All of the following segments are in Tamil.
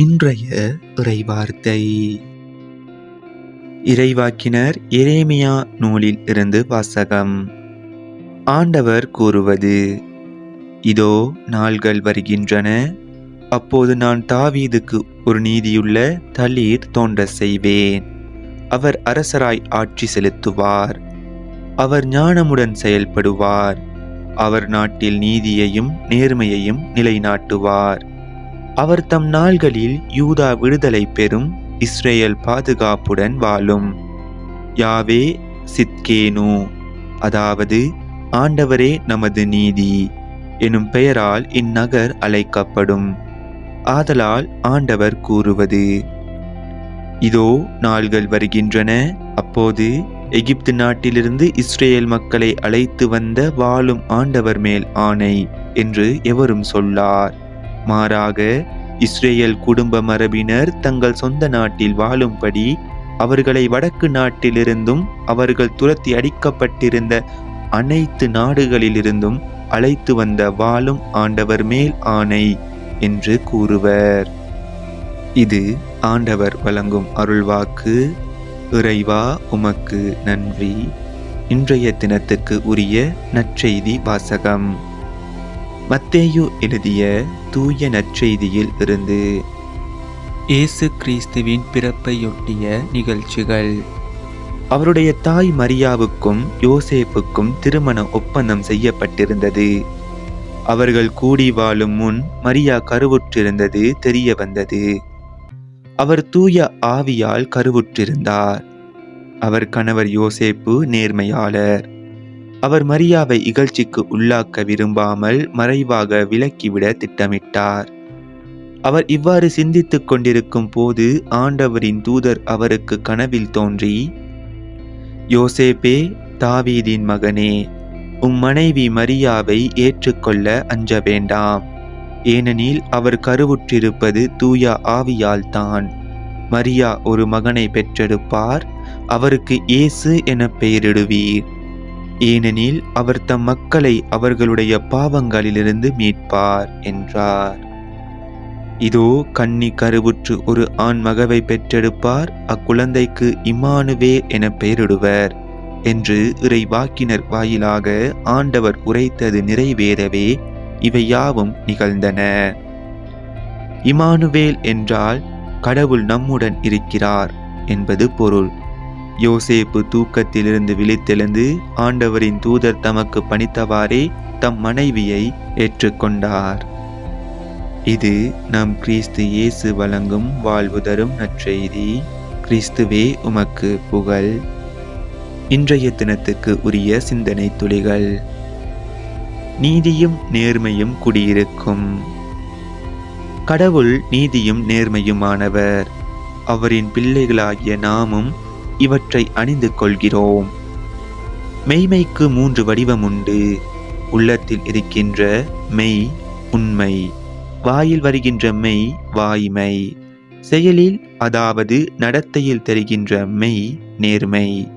இன்றைய இறைவார்த்தை. இறைவாக்கினர் எரேமியா நூலில் இருந்து வாசகம். ஆண்டவர் கூறுவது இதோ நாள்கள் வருகின்றன. அப்போது நான் தாவீதுக்கு ஒரு நீதியுள்ள தளிர் தோன்ற செய்வேன். அவர் அரசராய் ஆட்சி செலுத்துவார். அவர் ஞானமுடன் செயல்படுவார். அவர் நாட்டில் நீதியையும் நேர்மையையும் நிலைநாட்டுவார். அவர் தம் நாள்களில் யூதா விடுதலை பெறும் இஸ்ரேல் பாதுகாப்புடன் வாழும். யாவே சித்கேனு அதாவது ஆண்டவரே நமது நீதி எனும் பெயரால் இந்நகர் அழைக்கப்படும். ஆதலால் ஆண்டவர் கூறுவது இதோ நாள்கள் வருகின்றன அப்போது எகிப்து நாட்டிலிருந்து இஸ்ரேல் மக்களை அழைத்து வந்த வாழும் ஆண்டவர் மேல் ஆணை என்று எவரும் சொல்லார். மாறாக இஸ்ரேல் குடும்ப மரபினர் தங்கள் சொந்த நாட்டில் வாழும்படி அவர்களை வடக்கு நாட்டிலிருந்தும் அவர்கள் துரத்தி அடிக்கப்பட்டிருந்த அனைத்து நாடுகளிலிருந்தும் அழைத்து வந்த வாழும் ஆண்டவர் மேல் ஆணை என்று கூறுவர். இது ஆண்டவர் வழங்கும் அருள்வாக்கு. இறைவா உமக்கு நன்றி. இன்றைய தினத்துக்கு உரிய நற்செய்தி வாசகம். மத்தேயு எழுதிய தூய நற்செய்தியில் இருந்து இயேசு கிறிஸ்துவின் பிறப்பையொட்டிய நிகழ்ச்சிகள். அவருடைய தாய் மரியாவுக்கும் யோசேப்புக்கும் திருமண ஒப்பந்தம் செய்யப்பட்டிருந்தது. அவர்கள் கூடி வாழும் முன் மரியா கருவுற்றிருந்தது தெரிய வந்தது. அவர் தூய ஆவியால் கருவுற்றிருந்தார். அவர் கணவர் யோசேப்பு நேர்மையாளர். அவர் மரியாவை இகழ்ச்சிக்கு உள்ளாக்க விரும்பாமல் மறைவாக விலக்கிவிட திட்டமிட்டார். அவர் இவ்வாறு சிந்தித்துக் கொண்டிருக்கும் போது ஆண்டவரின் தூதர் அவருக்கு கனவில் தோன்றி யோசேப்பே தாவீதின் மகனே உம் மனைவி மரியாவை ஏற்றுக்கொள்ள அஞ்ச வேண்டாம். ஏனெனில் அவர் கருவுற்றிருப்பது தூய ஆவியால் தான். மரியா ஒரு மகனை பெற்றெடுப்பார் அவருக்கு இயேசு என பெயரிடுவீர். ஏனெனில் அவர் தம் மக்களை அவர்களுடைய பாவங்களிலிருந்து மீட்பார் என்றார். இதோ கன்னி கருவுற்று ஒரு ஆண் மகவை பெற்றெடுப்பார் அக்குழந்தைக்கு இமானுவே என பெயரிடுவர் என்று இறைவாக்கினர் வாயிலாக ஆண்டவர் உரைத்தது நிறைவேறவே இவை யாவும் நிகழ்ந்தன. இமானுவேல் என்றால் கடவுள் நம்முடன் இருக்கிறார் என்பது பொருள். யோசேப்பு தூக்கத்திலிருந்து விழித்தெழுந்து ஆண்டவரின் தூதர் தமக்கு பணித்தவாறே தம் மனைவியை ஏற்றுக்கொண்டார். இது நம் கிறிஸ்து இயேசு வழங்கும் வாழ்வு தரும் நற்செய்தி. கிறிஸ்துவே உமக்கு புகழ். இன்றைய தினத்துக்கு உரிய சிந்தனை துளிகள். நீதியும் நேர்மையும் குடியிருக்கும். கடவுள் நீதியும் நேர்மையுமானவர். அவரின் பிள்ளைகளாகிய நாமும் இவற்றை அணிந்து கொள்கிறோம். மெய்மைக்கு மூன்று வடிவம் உண்டு. உள்ளத்தில் இருக்கின்ற மெய் உண்மை. வாயில் வருகின்ற மெய் வாய்மை. செயலில் அதாவது நடத்தையில் தெரிகின்ற மெய் நேர்மை.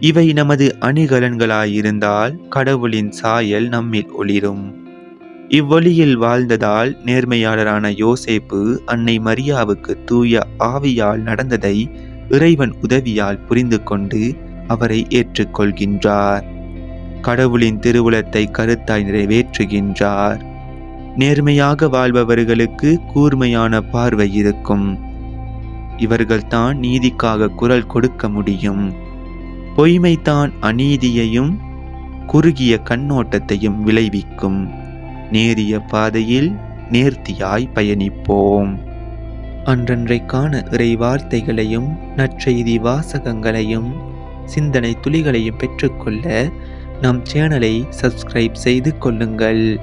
இவை நமது அணிகலன்களாயிருந்தால் கடவுளின் சாயல் நம்மில் ஒளிரும். இவ்வொளியில் வாழ்ந்ததால் நேர்மையாளரான யோசேப்பு அன்னை மரியாவுக்கு தூய ஆவியால் நடந்ததை இறைவன் உதவியால் புரிந்து கொண்டு அவரை ஏற்றுக்கொள்கின்றார். கடவுளின் திருவுளத்தை கருத்தாய் நிறைவேற்றுகின்றார். நேர்மையாக வாழ்பவர்களுக்கு கூர்மையான பார்வை இருக்கும். இவர்கள்தான் நீதிக்காக குரல் கொடுக்க முடியும். பொய்மைதான் அநீதியையும் குறுகிய கண்ணோட்டத்தையும் விளைவிக்கும். நேரிய பாதையில் நேர்த்தியாய் பயணிப்போம். அன்றன்றைக்கான இறை வார்த்தைகளையும் நற்செய்தி வாசகங்களையும் சிந்தனை துளிகளையும் பெற்றுக்கொள்ள நம் சேனலை சப்ஸ்கிரைப் செய்து கொள்ளுங்கள்.